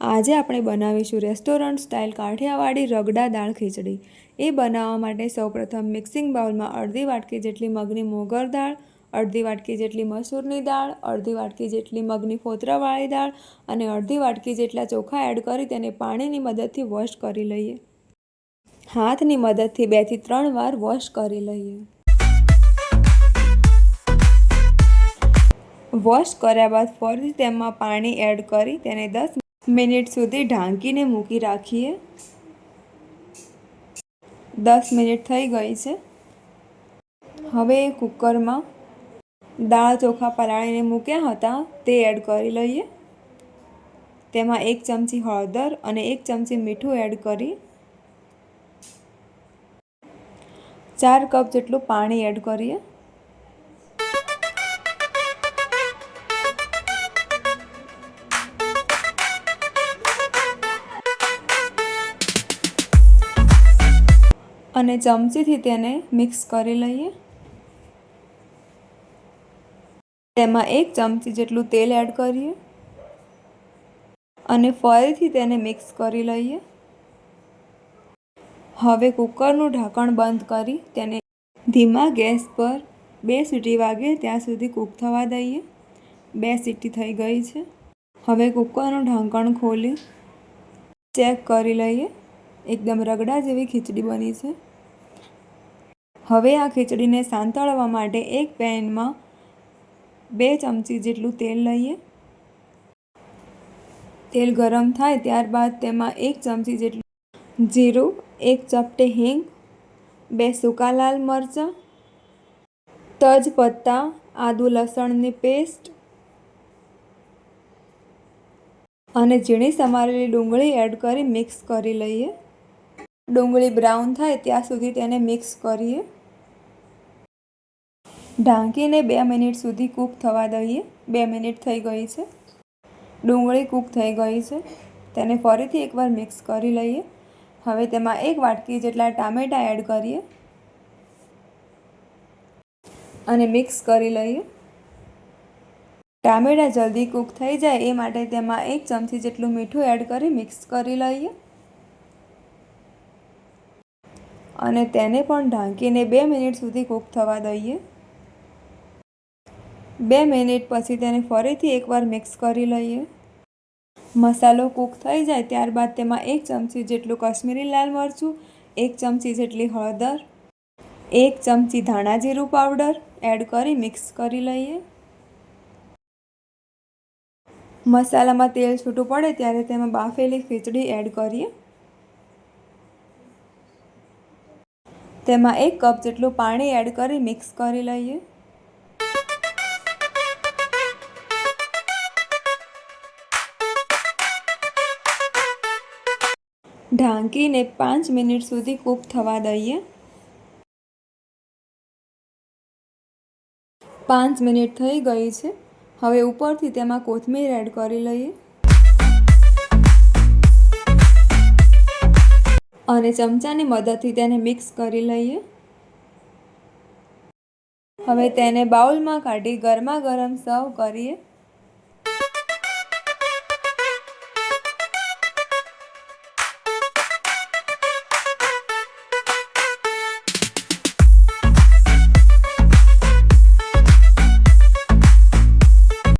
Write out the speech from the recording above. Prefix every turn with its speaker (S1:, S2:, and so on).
S1: આજે આપણે બનાવીશું રેસ્ટોરન્ટ સ્ટાઇલ કાઠિયાવાડી રગડા દાળ ખીચડી. એ બનાવવા માટે સૌપ્રથમ મિક્સિંગ બાઉલમાં અડધી વાટકી જેટલી મગની મોગર દાળ, અડધી વાટકી જેટલી મસૂરની દાળ, અડધી વાટકી જેટલી મગની ફોતરાવાળી દાળ અને અડધી વાટકી જેટલા ચોખા એડ કરી તેને પાણીની મદદથી વોશ કરી લઈએ. હાથની મદદથી બેથી ત્રણ વાર વોશ કરી લઈએ. વોશ કર્યા બાદ ફરીથી તેમાં પાણી એડ કરી તેને દસ મિનિટ સુધી ઢાંકીને મૂકી રાખીએ. દસ મિનિટ થઈ ગઈ છે. હવે કુકરમાં દાળ ચોખા પલાળીને મૂક્યા હતા તે એડ કરી લઈએ. તેમાં એક ચમચી હળદર અને એક ચમચી મીઠું એડ કરી. ચાર કપ જેટલું પાણી એડ કરીએ. અને ચમચીથી તેને મિક્સ કરી લઈએ. તેમાં એક ચમચી જેટલું તેલ એડ કરીએ અને ફરીથી તેને મિક્સ કરી લઈએ. હવે કુકરનું ઢાંકણ બંધ કરી તેને ધીમા ગેસ પર બે સીટી વાગે ત્યાં સુધી કૂક થવા દઈએ. બે સીટી થઈ ગઈ છે. હવે કુકરનું ઢાંકણ ખોલી ચેક કરી લઈએ. એકદમ રગડા જેવી ખીચડી બની છે. હવે આ ખીચડીને સાંતળવા માટે એક પેનમાં બે ચમચી જેટલું તેલ લઈએ. તેલ ગરમ થાય ત્યારબાદ તેમાં એક ચમચી જેટલું જીરું, એક ચપટે હિંગ, બે સૂકા લાલ મરચાં, તજ પત્તા, આદુ લસણની પેસ્ટ અને ઝીણી સમારેલી ડુંગળી એડ કરી મિક્સ કરી લઈએ. ડુંગળી બ્રાઉન થાય ત્યાં સુધી તેને મિક્સ કરીએ. ઢાંકીને બે મિનિટ સુધી કૂક થવા દઈએ. બે મિનિટ થઈ ગઈ છે. ડુંગળી કૂક થઈ ગઈ છે. તેને ફરીથી એકવાર મિક્સ કરી લઈએ. હવે તેમાં એક વાટકી જેટલા ટામેટાં એડ કરીએ. અને મિક્સ કરી લઈએ. ટામેટાં જલ્દી કૂક થઈ જાય એ માટે તેમાં એક ચમચી જેટલું મીઠું એડ કરી મિક્સ કરી લઈએ. અને તેને પણ ઢાંકીને બે મિનિટ સુધી કૂક થવા દઈએ. બે મિનિટ પછી તેને ફરીથી એકવાર મિક્સ કરી લઈએ. મસાલો કૂક થઈ જાય ત્યારબાદ તેમાં એક ચમચી જેટલું કશ્મીરી લાલ મરચું, એક ચમચી જેટલી હળદર, એક ચમચી ધાણા જીરું પાવડર એડ કરી મિક્સ કરી લઈએ. મસાલામાં તેલ છૂટું પડે ત્યારે તેમાં બાફેલી ખીચડી એડ કરીએ. તેમાં એક કપ જેટલું પાણી એડ કરી મિક્સ કરી લઈએ. ઢાંકીને પાંચ મિનિટ સુધી કૂક થવા દઈએ. પાંચ મિનિટ થઈ ગઈ છે. હવે ઉપરથી તેમાં કોથમીર એડ કરી લઈએ. અને ચમચાની મદદથી તેને મિક્સ કરી લઈએ. હવે તેને બાઉલમાં કાઢી ગરમા ગરમ સર્વ કરીએ.